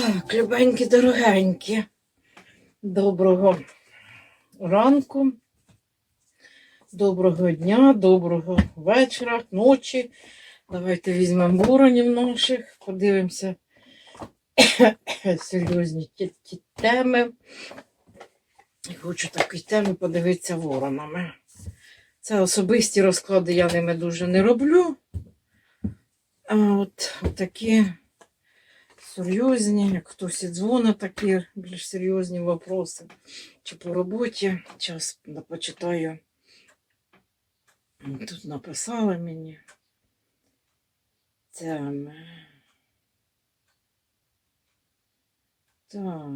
Так, любенькі, дорогенькі. Доброго ранку, доброго дня, доброго вечора, ночі. Давайте візьмемо воронів наших, подивимося серйозні ті, ті теми. І Хочу такі теми подивитися воронами. Це особисті розклади я ними дуже не роблю. А от, такі серйозні, як хтось і дзвонить такі більш серйозні вопроси. Чи по роботі. Зараз почитаю. Тут написали мені. Теми. Так.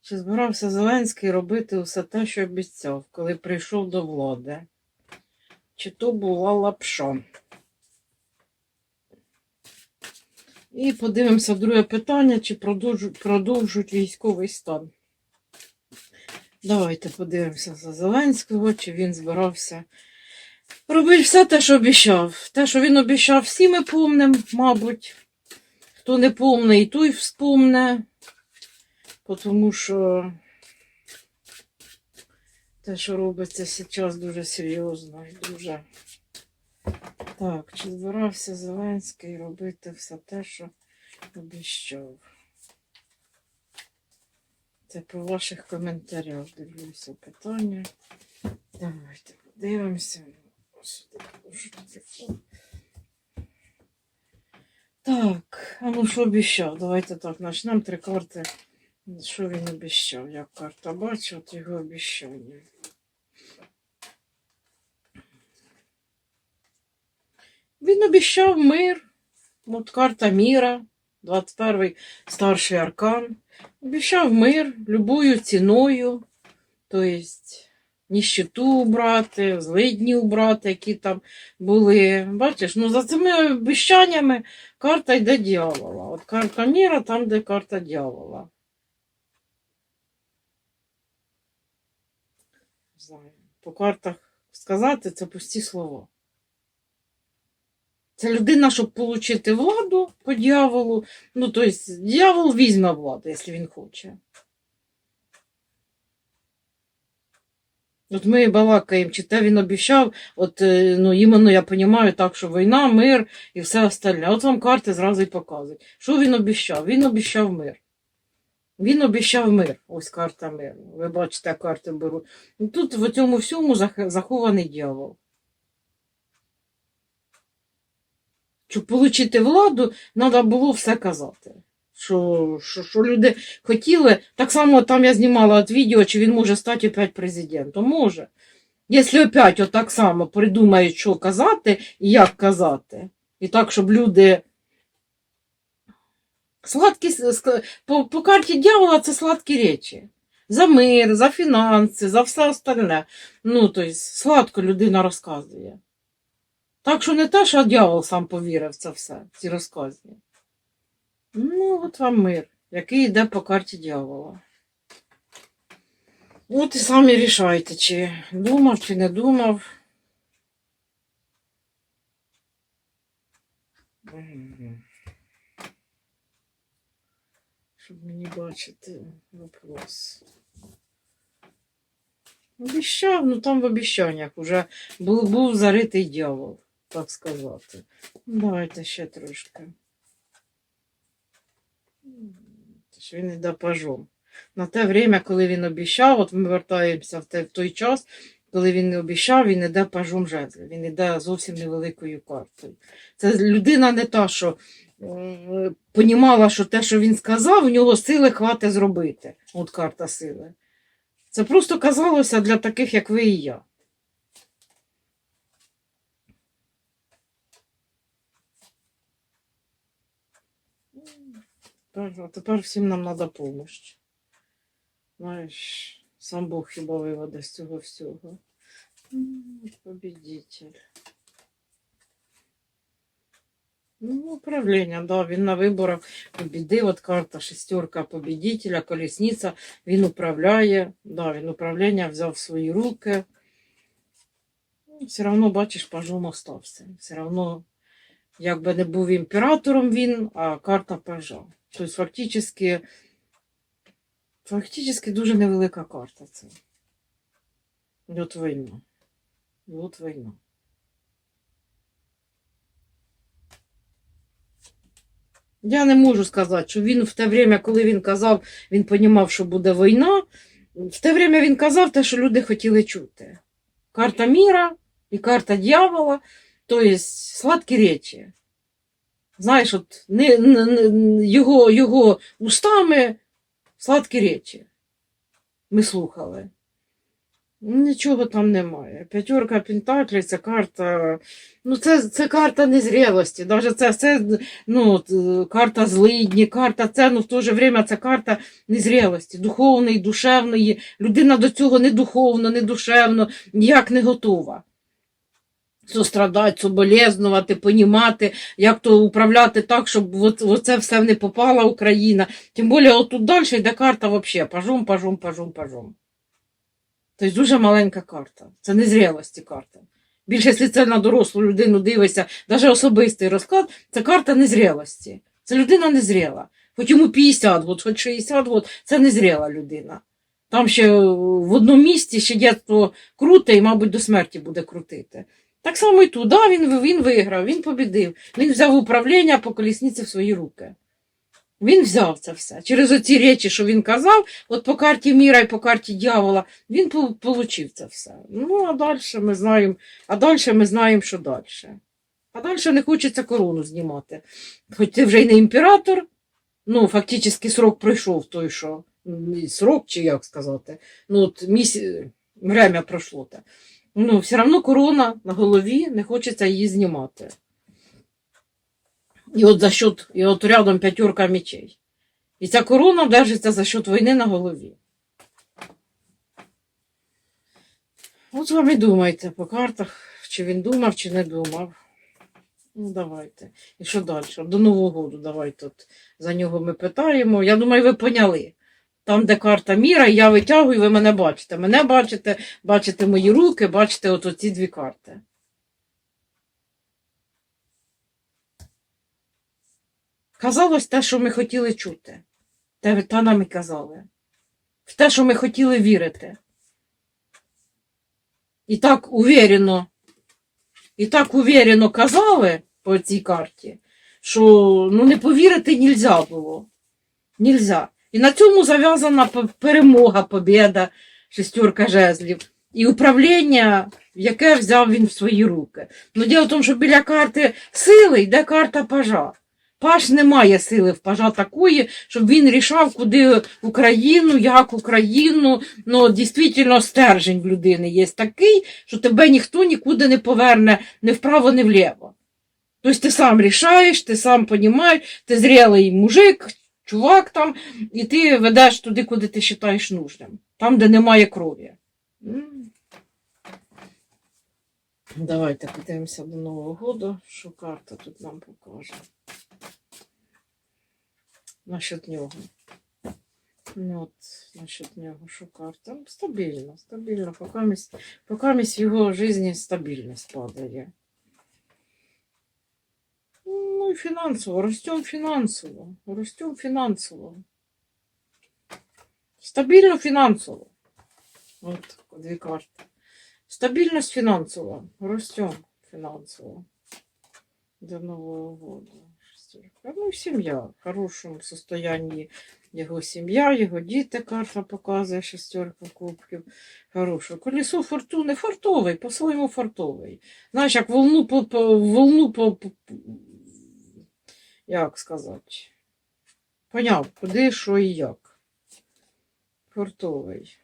Чи збирався Зеленський робити усе те, що обіцяв, коли прийшов до влади? Чи то була лапша? І подивимося друге питання, чи продовжують, військовий стан. Давайте подивимося за Зеленського, чи він збирався робити все те, що обіцяв. Те, що він обіцяв, всі ми помним, мабуть. Хто не помне, той вспомне. Тому що те, що робиться зараз, дуже серйозно і дуже. Так, чи збирався Зеленський робити все те, що обіцяв? Це по ваших коментарях дивлюся питання. Давайте подивимося. Так, а ну що обіцяв? Давайте так, почнемо три карти. Що він обіцяв? Як карта бачу, от його обіцяння. Він обіцяв мир. От карта міра, 21-й старший аркан. Обіцяв мир любою ціною. Тобто ніщиту убрати, злидні убрати, які там були. Бачиш, ну за цими обіцяннями карта йде дьявола. От карта міра там, де карта дьявола. По картах сказати це пусті слова. Це людина, щоб отримати владу по дьяволу. Ну, тобто, дьявол візьме владу, якщо він хоче. От ми балакаємо, чи те він обіцяв, от, е, ну, іменно я розумію так, що війна, мир і все остальне. От вам карти зразу і показують. Що він обіцяв? Він обіцяв мир. Він обіцяв мир. Ось карта миру. Ви бачите, карти беру. Ну, Тут в цьому всьому захований дьявол. Щоб отримати владу, треба було все казати. Що, що, що люди хотіли. Так само там я знімала от відео, чи він може стати опять президентом. Може. Якщо опять отак само придумають, що казати і як казати. І так, щоб люди. Сладкі, по, по карті дьявола це сладкі речі. За мир, за фінанси, за все остальне. Ну, тобто, сладко людина розказує. Так що не те, що дьявол сам повірив це все, ці розкази. Ну, от вам мир, який йде по карті дьявола. От і самі рішайте, чи думав, чи не думав. Щоб мені бачити вопрос. Обіщав, ну там в обіщаннях вже був, був заритий дьявол, так сказати. Давайте ще трошки. Він йде пажом. На те время, коли він обіщав, от ми вертаємося в, той час, коли він не обіщав, він іде пажом жезлів. Він іде зовсім невеликою картою. Це людина не та, що е, понімала, що те, що він сказав, у нього сили хватить зробити. От карта сили. Це просто казалося для таких, як ви і я. Тепер, а тепер всім нам треба допомога. Знаєш, сам Бог хіба виведе з цього всього. М, Побідитель. Ну, управління, да, він на виборах побідив, от карта шестерка побідителя, колісниця, він управляє, да, він управління взяв в свої руки. Все одно, бачиш, пажом остався. Все одно, якби не був імператором він, а карта пажа. Тобто, фактично, фактично дуже невелика карта це. От війна. От війна. Я не можу сказати, що він в те время, коли він казав, він понімав, що буде війна. В те время він казав те, що люди хотіли чути. Карта міра і карта дьявола, тобто сладкі речі. Знаєш, от не, не, його, його устами сладкі речі. Ми слухали. Нічого там немає. П'ятерка Пентаклів це карта. Ну, це, це карта незрілості. Даже це все ну, е, карта злидні, карта це, ну в то же время це карта незрілості, духовної, душевної. Людина до цього не духовно, не душевно, ніяк не готова. Сострадати, соболезнувати, понімати, як то управляти так, щоб оце все не попала Україна. Тим більше отут далі йде карта взагалі пажом, пажом, пажом, пажом. Тобто дуже маленька карта. Це незрілості карта. Більше, якщо це на дорослу людину дивишся, навіть особистий розклад, це карта незрілості. Це людина незріла. Хоч йому 50 років, хоч 60 років, це незріла людина. Там ще в одному місці ще дєтство круте і, мабуть, до смерті буде крутити. Так само і тут, да, він, він виграв, він побідив. Він взяв управління по колісниці в свої руки. Він взяв це все. Через оці речі, що він казав, от по карті міра і по карті дьявола, він получив це все. Ну, а далі ми знаємо, а далі ми знаємо, що далі. А далі не хочеться корону знімати. Хоч ти вже й не імператор, ну, фактично срок пройшов той, що срок, чи як сказати, ну, от міс... время пройшло. Те. Ну, все одно корона на голові, не хочеться її знімати. І от за счет, і от рядом п'ятерка мечей. І ця корона держиться за счет війни на голові. От вам і думайте по картах, чи він думав, чи не думав. Ну, давайте. І що далі? До Нового року давайте от за нього ми питаємо. Я думаю, ви поняли. Там, де карта міра, я витягую, ви мене бачите. Мене бачите, бачите мої руки, бачите от оці дві карти. Казалось те, що ми хотіли чути. Те, та нам і казали. В те, що ми хотіли вірити. І так уверено, і так уверено казали по цій карті, що ну, не повірити нельзя було. Нельзя. І на цьому зав'язана перемога, побєда, шестерка жезлів. І управління, яке взяв він в свої руки. Ну, діло в тому, що біля карти сили йде карта пажа. Паш не має сили в пажа такої, щоб він рішав, куди Україну, як Україну. Ну, дійсно, стержень в людини є такий, що тебе ніхто нікуди не поверне ні вправо, ні вліво. Тобто ти сам рішаєш, ти сам розумієш, ти зрілий мужик, чувак там, і ти ведеш туди, куди ти вважаєш нужним, там, де немає крові. Давайте подивимося до Нового року, що карта тут нам покаже. Насчет нього. Ну, от, насчет нього, що карта. Стабільно, стабільно. Покамість, в його житті стабільність падає. Ну і фінансово, ростем фінансово, ростем фінансово. Стабільно фінансово. От дві карти. Стабільність фінансова, ростем фінансово. До Нового года. Ну, сім'я в хорошому состоянні. Його сім'я, його діти, карта показує шестерка кубків. Хороше. Колесо фортуни фартовий, по-своєму фартовий. Знаєш, як волну по, волну по як сказати? Поняв, куди, що і як. Фортовий.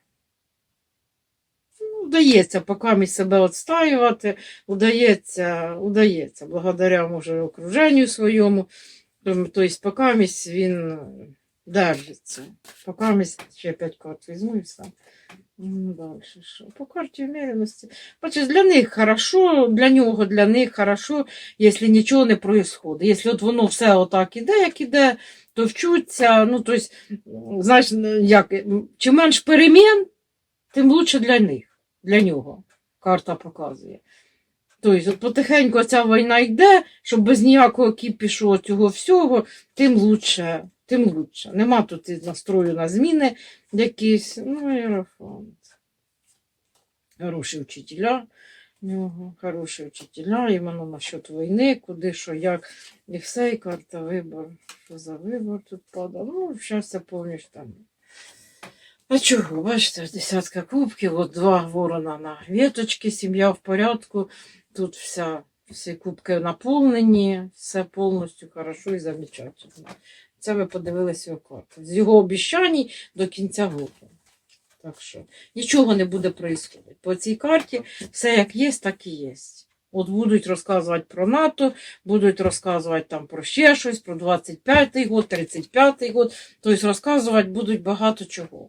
Ну, вдається поки себе відстаювати, удається, удається, благодаря, може, окруженню своєму. Тобто, поки він держиться. Поки ще п'ять карт візьму і все. Ну, далі що? По карті вміряності. Бачиш, для них хорошо, для нього, для них хорошо, якщо нічого не происходить. Якщо от воно все отак іде, як іде, то вчуться. Ну, тобто, знаєш, як, чим менш перемін, тим лучше для них, для нього. Карта показує. Тобто, от потихеньку ця війна йде, щоб без ніякого кіпішу цього всього, тим лучше, тим лучше. Нема тут і настрою на зміни якісь. Ну, Єрофант. Хороші вчителя. нього, хороші вчителя, іменно насчет війни, куди, що, як. І все, і карта вибор. Що за вибор тут падає? Ну, це повністю там. А чого? Бачите, десятка кубків, от два ворона на віточки, сім'я в порядку. Тут вся, всі кубки наповнені, все повністю хорошо і замечательно. Це ви подивилися його карту. З його обіцянь до кінця року. Так що нічого не буде происходити. По цій карті все як є, так і є. От будуть розказувати про НАТО, будуть розказувати там про ще щось, про 25-й год, 35-й год. Тобто розказувати будуть багато чого.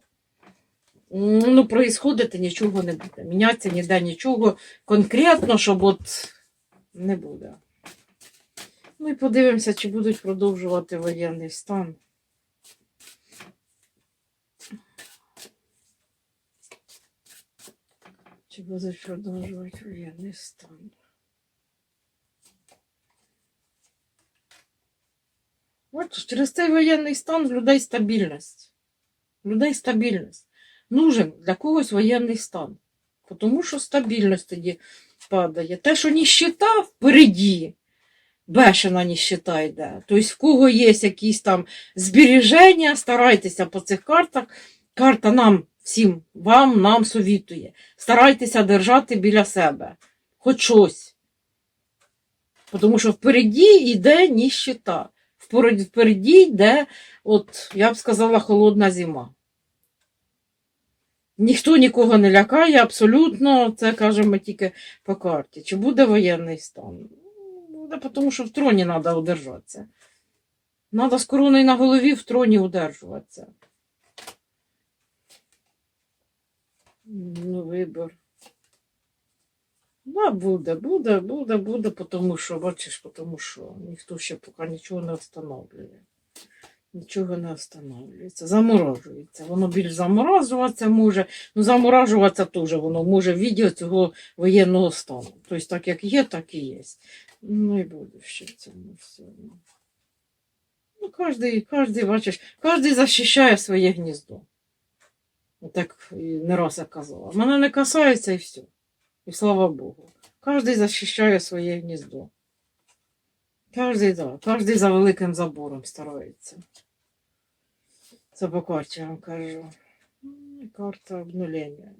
Ну, происходити нічого не буде. Мінятися ніде нічого конкретно, щоб от не буде. Ну і подивимося, чи будуть продовжувати воєнний стан. Чи будуть продовжувати воєнний стан? От через цей воєнний стан в людей стабільність. Людей стабільність. Нужен для когось воєнний стан. Тому що стабільність тоді падає. Те, що ніщита впереді, бешена ніщита йде. Тобто, в кого є якісь там збереження, старайтеся по цих картах. Карта нам всім, вам, нам совітує. Старайтеся держати біля себе. Хоч щось. Тому що впереді йде ніщита. Впереді йде, от, я б сказала, холодна зима. Ніхто нікого не лякає, абсолютно, це кажемо тільки по карті. Чи буде воєнний стан? Ну, Буде, тому що в троні треба удержатися. Треба з короною на голові в троні удержуватися. Ну, вибор. Да, буде, буде, буде, буде, тому що, бачиш, тому що ніхто ще поки нічого не встановлює. Нічого не встановлюється. Заморожується. Воно більш заморожуватися може. Ну, заморожуватися теж воно може відео цього воєнного стану. Тобто, так як є, так і є. Ну і буде ще в цьому всьому. Ну, кожний, кожний, бачиш, кожний захищає своє гніздо. Так і не раз я казала. Мене не касається і все. І слава Богу. Кожний захищає своє гніздо. Кожний, да, кожний за великим забором старається. Це по я вам кажу. Карта обнулення.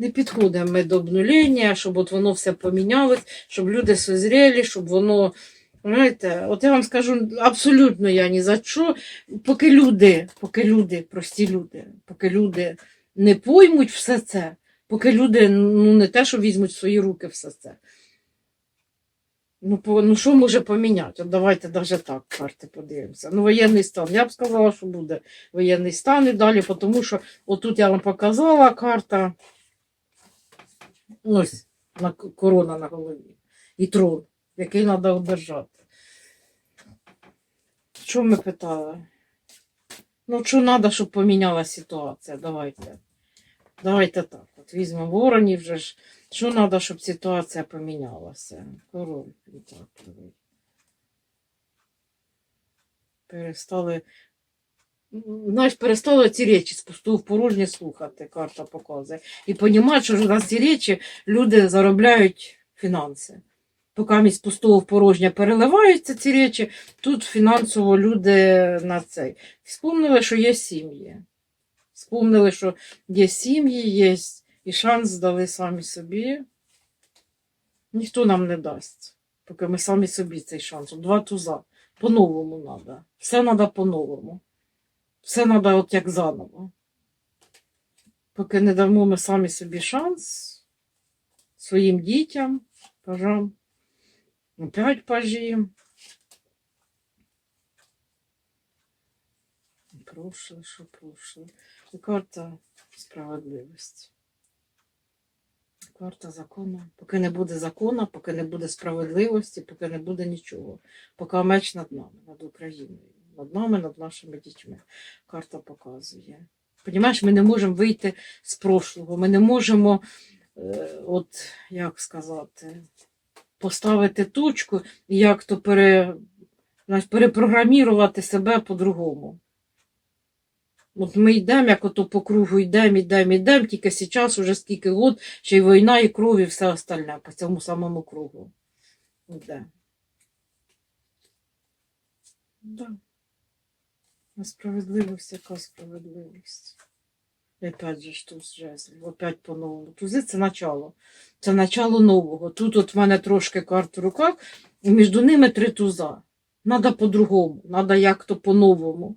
Не підходимо ми до обнулення, щоб от воно все помінялось, щоб люди созріли, щоб воно. Знаєте, от я вам скажу, абсолютно я ні за що. Поки люди, поки люди, прості люди, поки люди не поймуть все це, поки люди ну, не те, що візьмуть в свої руки все це. Ну, по, ну що може поміняти? От давайте навіть так карти подивимося. Ну, воєнний стан. Я б сказала, що буде воєнний стан і далі, тому що отут я вам показала карта. Ось на корона на голові. І трон, який треба одержати. Що ми питали? Ну, що треба, щоб помінялася ситуація? Давайте. Давайте так. От візьмемо воронів вже ж. Що треба, щоб ситуація помінялася? Король імператоровий. Перестали. Знаєш, перестали ці речі з в порожнє слухати, карта показує. І розуміють, що на ці речі люди заробляють фінанси. Поки місь пустого в порожнє переливаються ці речі, тут фінансово люди на цей. Вспомнили, що є сім'ї. Вспомнили, що є сім'ї, є і шанс дали самі собі. Ніхто нам не дасть, поки ми самі собі цей шанс. Два туза. По-новому треба. Все треба по-новому. Все треба от як заново. Поки не дамо ми самі собі шанс своїм дітям, пажам. Опять пажі. Прошле, що прошле. І карта справедливості. Карта закону. Поки не буде закону, поки не буде справедливості, поки не буде нічого. Поки меч над нами, над Україною, над нами, над нашими дітьми. Карта показує. Понімаєш, ми не можемо вийти з прошлого, ми не можемо е, от як сказати, поставити точку і як то пере, знаєш, перепрограмірувати себе по-другому. От ми йдемо, як ото по кругу йдемо, йдемо, йдемо, тільки зараз уже скільки год, ще й війна, і кров, і все остальне по цьому самому кругу. Йде. Да. А справедливість, яка справедливість. І Опять же ж туз жезлів, опять по-новому. Тузи це начало. Це начало нового. Тут от в мене трошки карт в руках, і між ними три туза. Надо по-другому, надо як-то по-новому.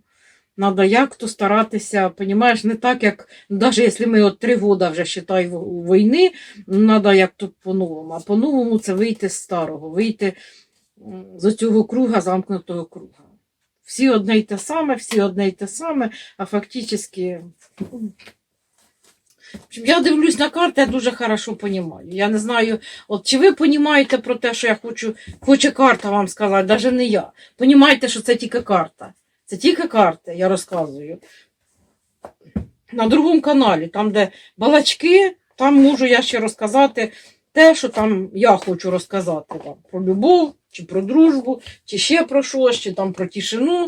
Надо як-то старатися, понімаєш, не так, як, навіть якщо ми от три года вже считай війни, надо як-то по-новому. А по-новому це вийти з старого, вийти з цього круга, замкнутого круга. Всі одне й те саме, всі одне й те саме, а фактично. Я дивлюсь на карти, я дуже хорошо розумію. Я не знаю, от чи ви розумієте про те, що я хочу, хоче карта вам сказати, навіть не я. Понімаєте, що це тільки карта. Це тільки карти, я розказую. На другому каналі, там, де балачки, там можу я ще розказати те, що там я хочу розказати вам про любов, чи про дружбу, чи ще про щось, чи там про тишину.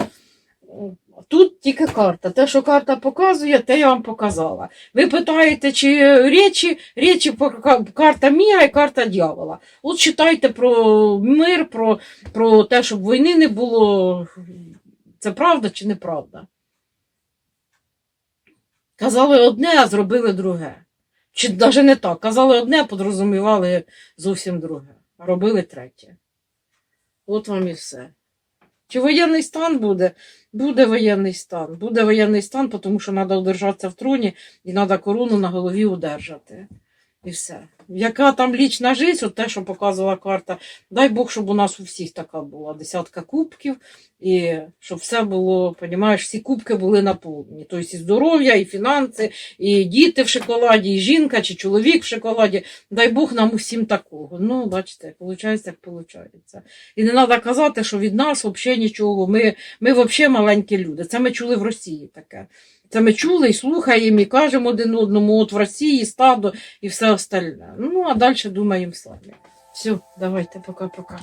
Тут тільки карта. Те, що карта показує, те я вам показала. Ви питаєте, чи речі, речі карта міра і карта дьявола. От читайте про мир, про, про те, щоб війни не було. Це правда чи неправда? Казали одне, а зробили друге. Чи навіть не так. Казали одне, а подрозумівали зовсім друге. А робили третє. От вам і все. Чи воєнний стан буде? Буде воєнний стан. Буде воєнний стан, тому що треба удержатися в троні і треба корону на голові удержати. І все. Яка там лічна життя, от те, що показувала карта, дай Бог, щоб у нас у всіх така була десятка кубків, і щоб все було, понімаєш, всі кубки були наповнені. Тобто і здоров'я, і фінанси, і діти в шоколаді, і жінка, чи чоловік в шоколаді. Дай Бог нам усім такого. Ну, бачите, виходить, як виходить. І не треба казати, що від нас взагалі нічого. Ми, ми взагалі маленькі люди. Це ми чули в Росії таке. Це ми чули і слухаємо, і кажемо один одному, от в Росії стадо і все остальне. Ну, а далі думаємо самі. Все, давайте, пока-пока.